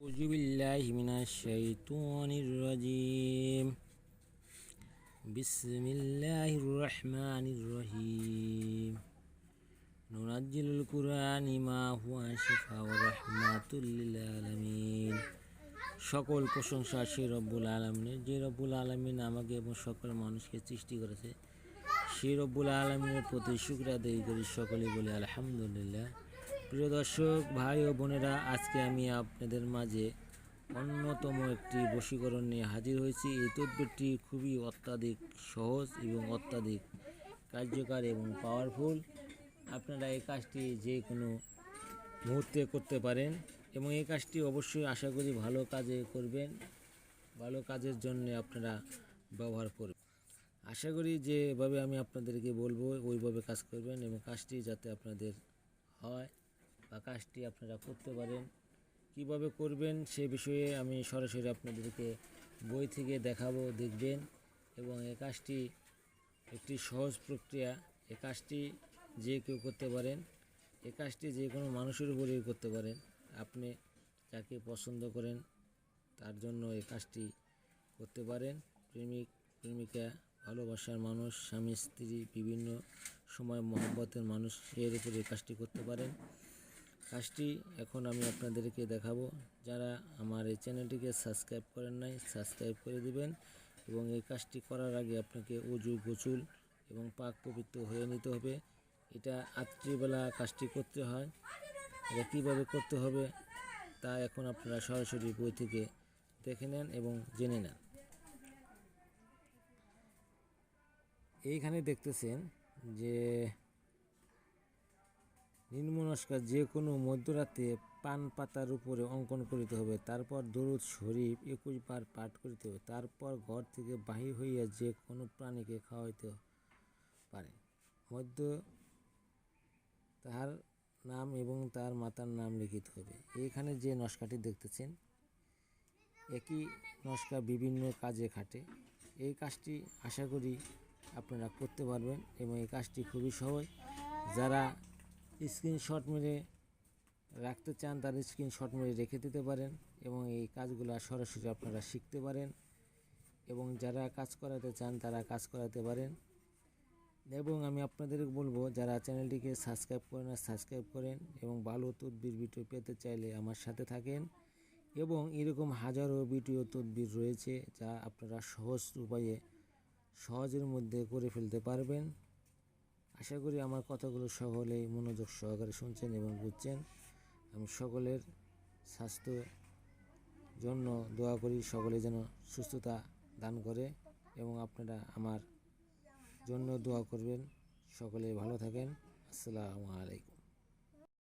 أعوذ بالله من الشيطان الرجيم بسم الله الرحمن الرحيم ننزل القرآن ما هو شفاء ورحمة للعالمين সকল প্রশংসা সেই রব্বুল আলমিনের যে রব্বুল আলমিন আমাকে এবং সকল মানুষকে সৃষ্টি করেছে সেই রব্বুল আলমিনের প্রতি শুক্র আদায় করি সকলেই বলি আলহামদুলিল্লাহ প্রিয় দর্শক, ভাই ও বোনেরা, আজকে আমি আপনাদের মাঝে অন্যতম একটি বশীকরণ নিয়ে হাজির হয়েছি। এই তদবিরটি খুবই অত্যাধিক সহজ এবং অত্যাধিক কার্যকর এবং পাওয়ারফুল আপনারা এই কাজটি যে কোনো মুহূর্তে করতে পারেন এবং এই কাজটি অবশ্যই আশা করি ভালো কাজে করবেন, ভালো কাজের জন্য আপনারা ব্যবহার করবেন। আশা করি যেভাবে আমি আপনাদেরকে বলব, ওইভাবে কাজ করবেন এবং কাজটি যাতে আপনাদের হয়। বা কাজটি আপনারা করতে পারেন, কীভাবে করবেন সে বিষয়ে আমি সরাসরি আপনাদেরকে বই থেকে দেখাবো, দেখবেন এবং এ কাজটি একটি সহজ প্রক্রিয়া। এ কাজটি যে কেউ করতে পারেন এই কাজটি যে কোনো মানুষের উপরেই করতে পারেন। আপনি যাকে পছন্দ করেন, তার জন্য এই কাজটি করতে পারেন। প্রেমিক, প্রেমিকা, ভালোবাসার মানুষ, স্বামী, স্ত্রী, বিভিন্ন সময় মহব্বতের মানুষ, এর উপরে এই কাজটি করতে পারেন। কাজটি এখন আমি আপনাদেরকে দেখাবো। যারা আমার এই চ্যানেলটিকে সাবস্ক্রাইব করেন নাই, সাবস্ক্রাইব করে দিবেন এবং এই কাজটি করার আগে আপনাকে উজু গোসুল এবং পাক পবিত্র হয়ে নিতে হবে। এটা রাত্রিবেলা কাজটি করতে হয়। এটা কীভাবে করতে হবে তা এখন আপনারা সরাসরি বই থেকে দেখে নেন এবং জেনে নেন। এইখানে দেখতেছেন যে নিম্নস্কার যে কোনো মধ্যরাতে পান পাতার উপরে অঙ্কন করিতে হবে, তারপর দরুদ শরীফ একুশ বার পাঠ করিতে হবে, তারপর ঘর থেকে বাহির হইয়া যে কোনো প্রাণীকে খাওয়াইতে পারে। মধ্য তাহার নাম এবং তার মাতার নাম লিখিতে হবে। এইখানে যে নস্কাটি দেখতেছেন, একই নস্কা বিভিন্ন কাজে খাটে। এই কাজটি আশা করি আপনারা করতে পারবেন এবং এই কাজটি খুবই সহজ। যারা স্ক্রিনশট মেরে রাখতে চান তার স্ক্রিনশট মেরে রেখে দিতে পারেন এবং এই কাজগুলো সরাসরি আপনারা শিখতে পারেন এবং যারা কাজ করাতে চান, তারা কাজ করাতে পারেন। এবং আমি আপনাদের বলব, যারা চ্যানেলটিকে সাবস্ক্রাইব করেন না সাবস্ক্রাইব করেন এবং ভালো তদবির ভিডিও পেতে চাইলে আমার সাথে থাকেন এবং এরকম হাজারো ভিডিও তদবির রয়েছে যা আপনারা সহজ উপায়ে সহজের মধ্যে করে ফেলতে পারবেন। আশা করি আমার কথাগুলো সকলেই মনোযোগ সহকারে শুনছেন এবং বুঝছেন। আমি সকলের স্বাস্থ্য জন্য দোয়া করি, সকলে যেন সুস্থতা দান করে এবং আপনারা আমার জন্য দোয়া করবেন। সকলে ভালো থাকেন। আসসালামু আলাইকুম।